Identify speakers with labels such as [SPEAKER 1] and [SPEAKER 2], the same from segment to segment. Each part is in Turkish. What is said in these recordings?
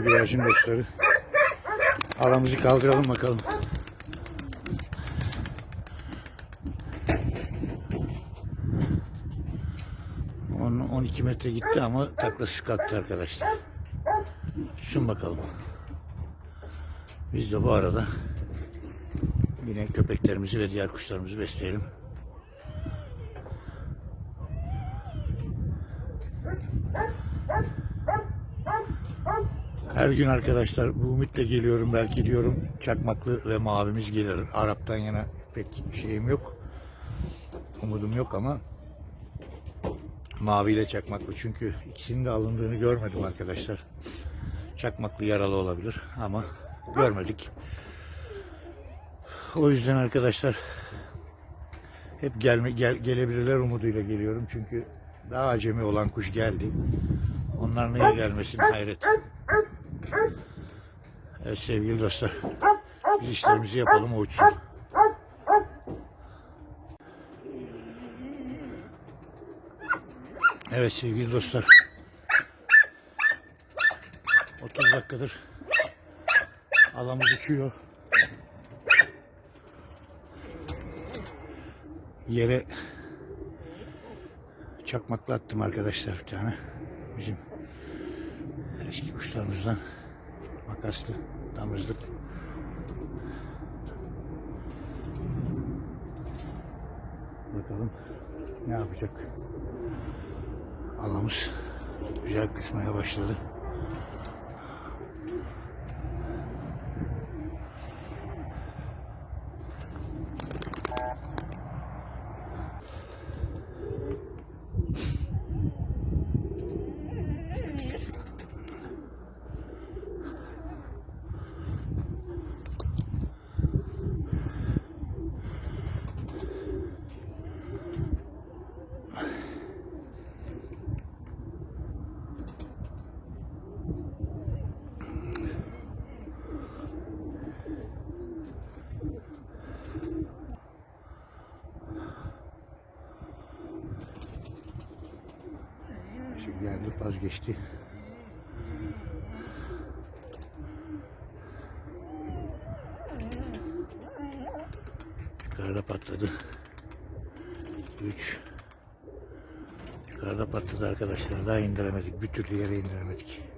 [SPEAKER 1] güvercin dostları. Alamızı kaldıralım bakalım. On, 12 metre gitti ama taklası kalktı arkadaşlar. Tutsun bakalım. Biz de bu arada yine köpeklerimizi ve diğer kuşlarımızı besleyelim. Her gün arkadaşlar bu ümitle geliyorum belki diyorum çakmaklı ve mavimiz gelir. Arap'tan yana pek şeyim yok. Umudum yok ama mavi ile çakmaklı çünkü ikisinin de alındığını görmedim arkadaşlar. Çakmaklı yaralı olabilir ama görmedik. O yüzden arkadaşlar hep gelme gel, gelebilirler umuduyla geliyorum çünkü daha acemi olan kuş geldi. Onlar neye gelmesin hayret. Evet sevgili dostlar. Biz işlerimizi yapalım uçsun. Evet sevgili dostlar. 30 dakikadır alamız uçuyor. Yere çakmakla attım arkadaşlar bir tane. Bizim eski kuşlarımızdan makaslı damızlık. Bakalım ne yapacak. Allah'ımız güzel kısmaya başladı. Geldi vazgeçti. Yukarıda patladı. 3 Yukarıda patladı arkadaşlar. Daha indiremedik. Bir türlü yere indiremedik.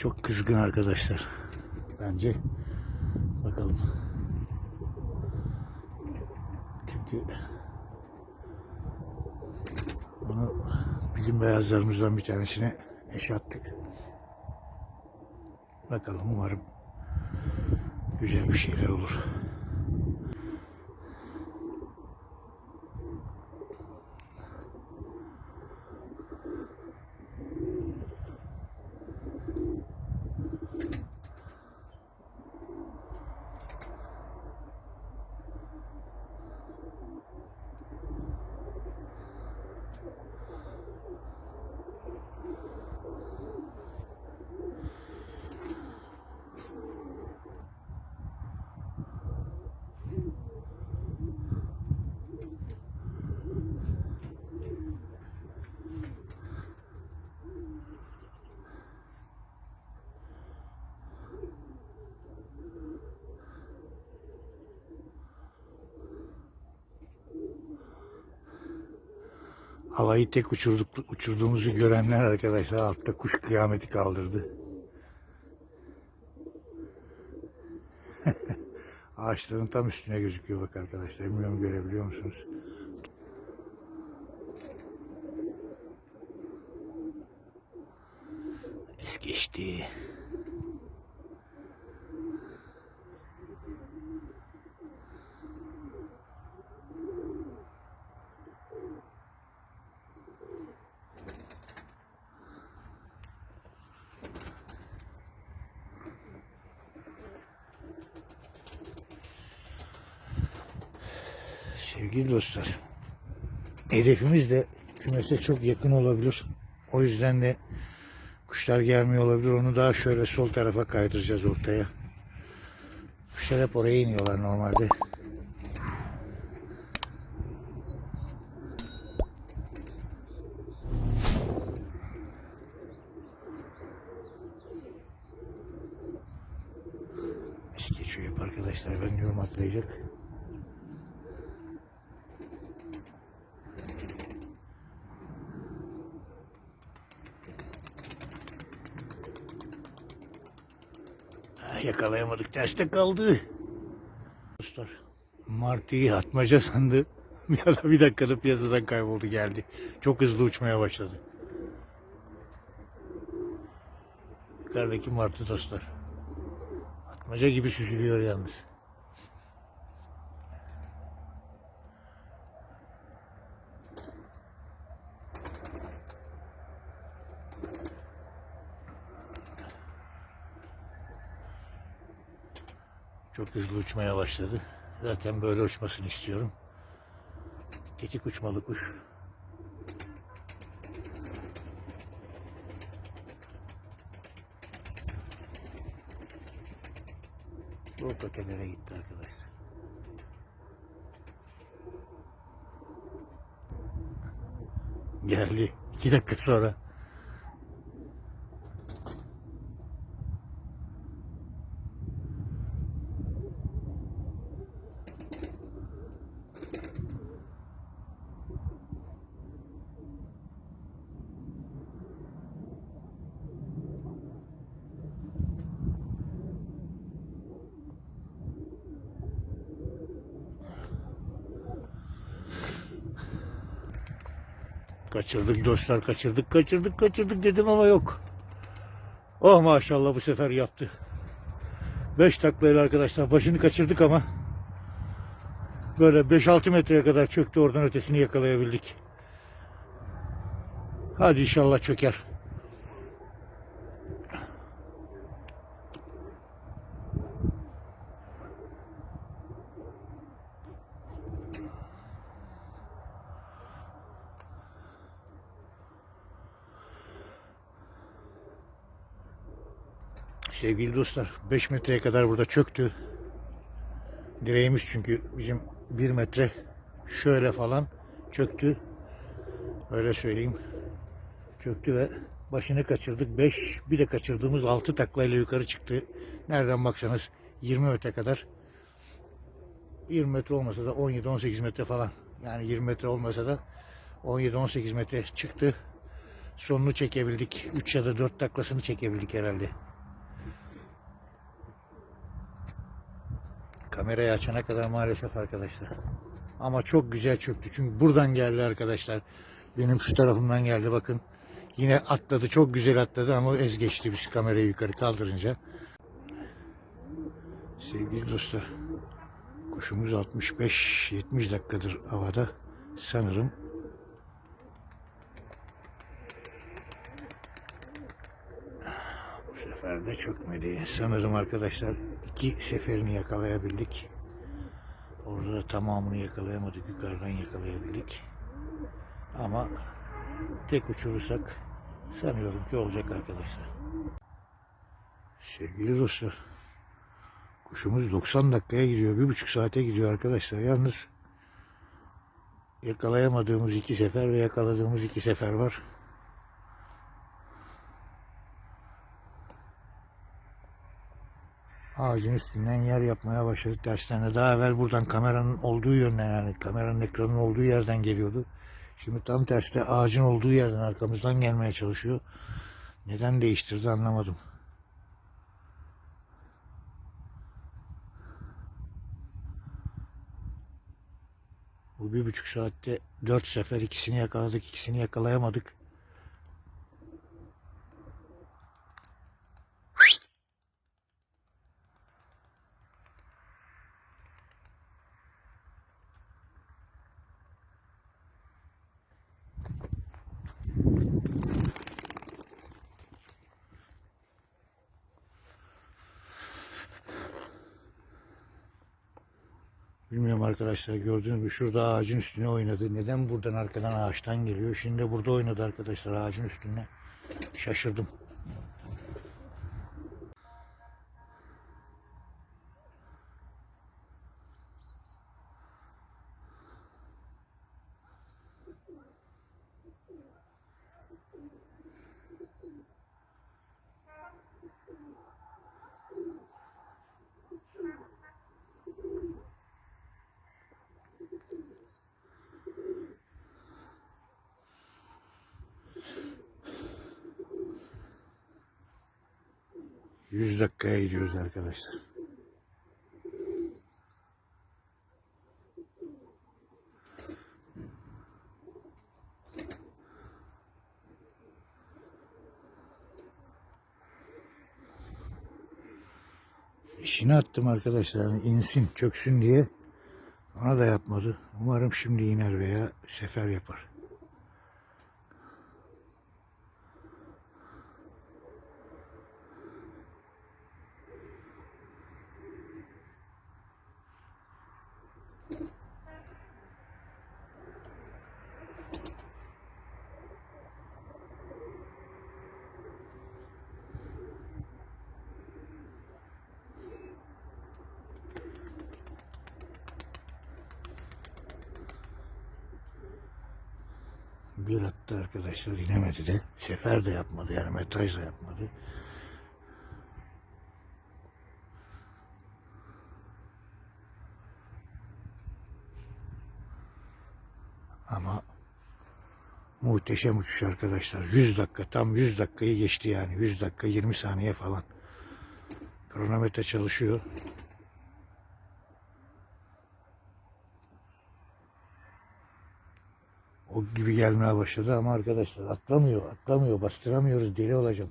[SPEAKER 1] Çok kızgın arkadaşlar. Bence bakalım. Çünkü onu bizim beyazlarımızdan bir tanesine eşe attık. Bakalım umarım güzel bir şeyler olur. Alayı tek uçurduk, uçurduğumuzu görenler arkadaşlar altta kuş kıyameti kaldırdı. Ağaçların tam üstüne gözüküyor bak arkadaşlar. Bilmiyorum görebiliyor musunuz? Es geçti. Sevgili dostlar, hedefimiz de kümese çok yakın olabilir. O yüzden de kuşlar gelmiyor olabilir. Onu daha şöyle sol tarafa kaydıracağız ortaya. Kuşlar hep oraya iniyorlar normalde. Geçiyor arkadaşlar. Ben diyorum atlayacak. Terste kaldı. Dostlar. Martı'yı atmaca sandı. Ya da bir dakikada piyasadan kayboldu geldi. Çok hızlı uçmaya başladı. Yukarıdaki martı dostlar. Atmaca gibi süzülüyor yalnız. Çok hızlı uçmaya başladı. Zaten böyle uçmasını istiyorum. Tetik uçmalı kuş. Bu ötelere gitti arkadaşlar. Geldi. İki dakika sonra. Kaçırdık dostlar kaçırdık kaçırdık kaçırdık dedim ama yok. Oh maşallah bu sefer yaptı. 5 taklayla arkadaşlar başını kaçırdık ama böyle 5-6 metreye kadar çöktü oradan ötesini yakalayabildik. Hadi inşallah çöker. Sevgili dostlar 5 metreye kadar burada çöktü. Direğimiz çünkü bizim 1 metre şöyle falan çöktü. Öyle söyleyeyim. Çöktü ve başını kaçırdık. 5 bir de kaçırdığımız 6 taklayla yukarı çıktı. Nereden baksanız 20 metre kadar. 20 metre olmasa da 17-18 metre falan. Yani 20 metre olmasa da 17-18 metre çıktı. Sonunu çekebildik. 3 ya da 4 taklasını çekebildik herhalde. Kamerayı açana kadar maalesef arkadaşlar. Ama çok güzel çöktü. Çünkü buradan geldi arkadaşlar. Benim şu tarafımdan geldi bakın. Yine atladı. Çok güzel atladı ama ez geçti biz kamerayı yukarı kaldırınca. Sevgili dostlar. Kuşumuz 65-70 dakikadır havada. Sanırım bu sefer de çökmedi. Sanırım arkadaşlar iki seferini yakalayabildik. Orada da tamamını yakalayamadık. Yukarıdan yakalayabildik. Ama tek uçurursak sanıyorum ki olacak arkadaşlar. Sevgili dostlar. Kuşumuz 90 dakikaya gidiyor. Bir buçuk saate gidiyor arkadaşlar. Yalnız yakalayamadığımız iki sefer ve yakaladığımız iki sefer var. Ağacın üstünden yer yapmaya başladık derslerde. Daha evvel buradan kameranın olduğu yönden yani kameranın ekranının olduğu yerden geliyordu. Şimdi tam tersi ağacın olduğu yerden arkamızdan gelmeye çalışıyor. Neden değiştirdi anlamadım. Bu bir buçuk saatte dört sefer ikisini yakaladık, ikisini yakalayamadık. Bilmiyorum arkadaşlar gördünüz mü şurada ağacın üstüne oynadı. Neden buradan arkadan ağaçtan geliyor? Şimdi burada oynadı arkadaşlar ağacın üstüne. Şaşırdım. Yüz dakikaya gidiyoruz arkadaşlar. İşini attım arkadaşlar. Yani insin, çöksün diye. Ona da yapmadı. Umarım şimdi iner veya sefer yapar. Bir attı arkadaşlar inemedi de. Sefer de yapmadı yani metraj da yapmadı. Ama muhteşem uçuş arkadaşlar. 100 dakika tam 100 dakikayı geçti yani. 100 dakika 20 saniye falan. Kronometre çalışıyor. Gibi gelmeye başladı ama arkadaşlar atlamıyor, atlamıyor, bastıramıyoruz, deli olacağım.